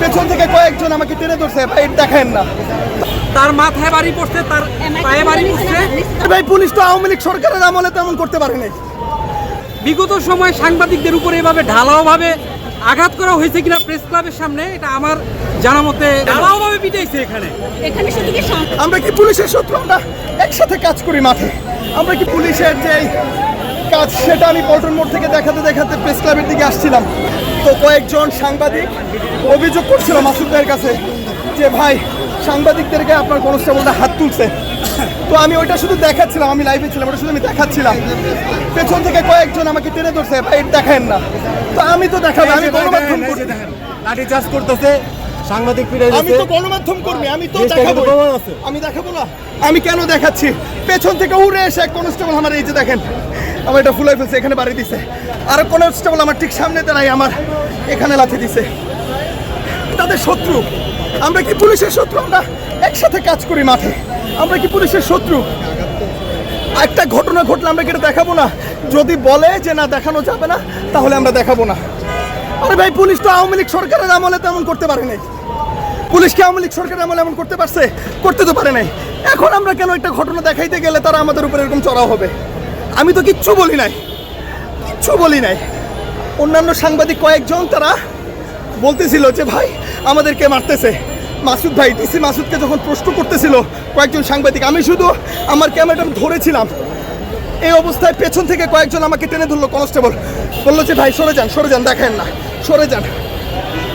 পেছন থেকে কয়েকজন আমাকে টেনে ধরছে ভাই দেখেন না। তার মাথায় বাড়ি পড়ছে তার পায়ে বাড়ি পড়ছে। ভাই পুলিশ তো আওয়ামী লীগ সরকারের আমলে তেমন করতে পারে নাই। বিগত সময় সাংবাদিকদের উপরে এভাবে ঢালাওভাবে আঘাত করা হয়েছে কিনা প্রেস ক্লাবের সামনে এটা আমার জানা মতে ঢালাওভাবে পিটাইছে এখানে। এখানে শুধু কি আমরা কি পুলিশের শত্রু? আমরা একসাথে কাজ করি মাঠে। আমরা কি পুলিশের যে কাজ সেটা আমি পল্টন মোড় থেকে দেখাতে দেখাতে প্রেস ক্লাবের দিকে আসছিলাম। তো কয়েকজন সাংবাদিক অভিযোগ করছিল মাসুদ ভাইয়ের কাছে যে ভাই সাংবাদিকদেরকে আপনার কনস্টেবলটা হাত তুলছে। তো আমি ওইটা শুধু দেখাচ্ছিলাম আমি লাইভে ছিলাম ওটা শুধু আমি দেখাচ্ছিলাম। পেছন থেকে কয়েকজন আমাকে টেনে ধরছে ভাই দেখেন না। তো আমি তো দেখাবো আমি গণমাধ্যম করি করতেছে সাংবাদিক আমি তো গণমাধ্যম কর্মী আমি তো দেখাবো। আমি দেখাবো না। আমি কেন দেখাচ্ছি? পেছন থেকে উড়ে এসে কনস্টেবল আমার এই যে দেখেন আমার এটা ফুলাই ফেলছে, এখানে বাড়ি দিছে। আর কনস্টেবল আমার ঠিক সামনে দাঁড়াই আমার এখানে লাথি দিছে। তাদের শত্রু, আমরা কি পুলিশের শত্রু? আমরা একসাথে কাজ করি মাঠে। আমরা কি পুলিশের শত্রু? একটা ঘটনা ঘটলে আমরা কি এটা দেখাবো না? যদি বলে যে না, দেখানো যাবে না, তাহলে আমরা দেখাবো না। আরে ভাই, পুলিশ তো আওয়ামী লীগ সরকারের আমলে তেমন করতে পারে নাই। পুলিশ কি আওয়ামী লীগ সরকারের আমলে এমন করতে পারছে? করতে তো পারে নাই। এখন আমরা কেন একটা ঘটনা দেখাইতে গেলে তারা আমাদের উপর এরকম চড়াও হবে? আমি তো কিচ্ছু বলি নাই। কিচ্ছু বলি নাই। অন্যান্য সাংবাদিক কয়েকজন তারা বলতেছিল যে, ভাই, আমাদেরকে মারতেছে। মাসুদ ভাই, ডিসি মাসুদকে যখন প্রশ্ন করতেছিল কয়েকজন সাংবাদিক, আমি শুধু আমার ক্যামেরাটা ধরেছিলাম। এই অবস্থায় পেছন থেকে কয়েকজন আমাকে টেনে ধরলো কনস্টেবল। বলল যে, ভাই, সরে যান সরে যান, দেখেন না, সরে যান।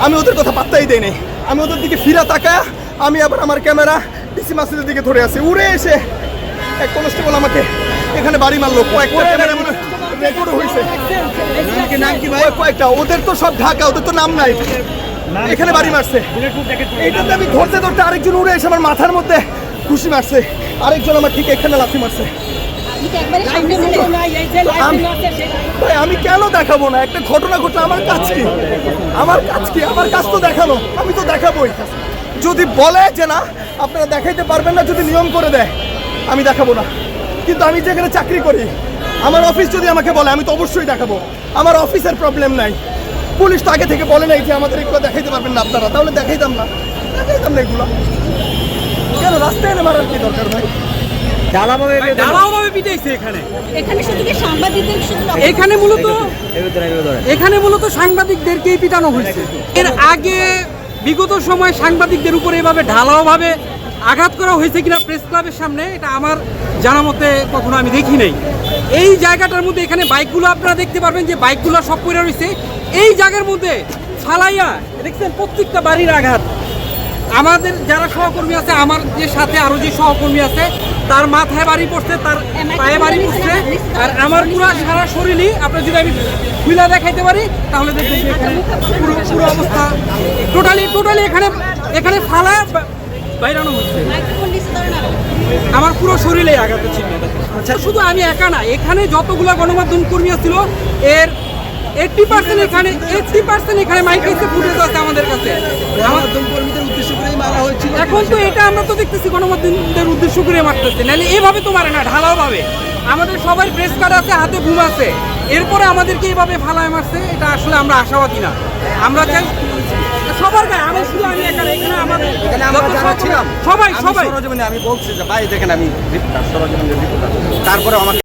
আমি ওদের কথা পাত্তাই দেই নাই। আমি ওদের দিকে ফিরা তাকায় আমি আবার আমার ক্যামেরা ডিসি মাসুদের দিকে ধরে আছি। উড়ে এসে এক কনস্টেবল আমাকে এখানে বাড়ি মারলো কয়েকটা ক্যামেরা রেকর্ড হয়েছে কয়েকটা ওদের তো সব ঢাকা ওদের তো নাম নাই। এখানে বাড়ি মারছে। এইটাতে আমি ধরতে ধরতে আরেকজন উড়ে এসে আমার মাথার মধ্যে খুশি মারছে। আরেকজন আমার ঠিক এখানে লাথি মারছে। আমি কেন দেখাবো না? একটা ঘটনা ঘটলে আমার কাজ কি? আমার কাজ কি? আমার কাজ তো দেখানো। আমি তো দেখাবোই। যদি বলে যে না আপনারা দেখাইতে পারবেন না যদি নিয়ম করে দেয় আমি দেখাবো না। কিন্তু আমি যেখানে চাকরি করি আমার অফিস যদি আমাকে বলে আমি তো অবশ্যই দেখাবো। আমার অফিসের প্রবলেম নাই। পুলিশ তো আগে থেকে বলে নাই যে আমাদের এগুলো দেখাইতে পারবেন না আপনারা। তাহলে দেখাইতাম না। দেখাইতাম না এগুলো। কেন রাস্তায় এনে মারার কি দরকার ভাই? ঢালাভাবে ঢালাওভাবে পিটাইছে এখানে। এখানে শুধু কি সাংবাদিকদের শুধু লক্ষ্য- এখানে মূলত এখানে মূলত সাংবাদিকদেরকেই পিটানো হয়েছে। এর আগে বিগত সময় সাংবাদিকদের উপরে এভাবে ঢালাওভাবে আঘাত করা হয়েছে কিনা প্রেস ক্লাবের সামনে এটা আমার জানা মতে কখনো আমি দেখি নাই। এই জায়গাটার মধ্যে এখানে বাইকগুলো আপনারা দেখতে পারবেন যে বাইকগুলো সব পড়ে রয়েছে। এই জায়গার মধ্যে ফালাইয়া দেখছেন প্রত্যেকটা বাড়ির আঘাত। আমাদের যারা সহকর্মী আছে আমার যে সাথে আরও যে সহকর্মী আছে তার মাথায় বাড়ি পড়ছে তার পায়ে বাড়ি পড়ছে আর আমার পুরো সারা শরীরই আপনার যদি আমি খুলে দেখাইতে পারি তাহলে দেখবেন পুরো পুরো অবস্থা। টোটালি টোটালি এখানে এখানে ফালা বাইরানো হচ্ছে আমার পুরো শরীরে আঘাত ছিল আচ্ছা। শুধু আমি একা না এখানে যতগুলো গণমাধ্যম কর্মী ছিল এর এইটটি পার্সেন্ট এখানে এইটটি পার্সেন্ট এখানে মাইকেছে ফুটেজ আছে আমাদের কাছে। গণমাধ্যম কর্মীদের উদ্দেশ্য করে মারা হয়েছিল। এখন তো এটা আমরা তো দেখতেছি গণমাধ্যমদের উদ্দেশ্য করে মারতেছে। নাহলে এভাবে তো মারে না ঢালাও ভাবে। আমাদের সবার প্রেস কার্ড আছে হাতে ঘুম আছে। এরপরে আমাদেরকে এইভাবে ফালায় মারছে এটা আসলে আমরা আশাবাদী না। আমরা চাই সবার গায়ে আমি শুধু আমি একা এখানে সবাই আমি সবাই। সরজমিনে আমি বলছি যে ভাই দেখেন আমি সরজমিনে তারপরে আমাকে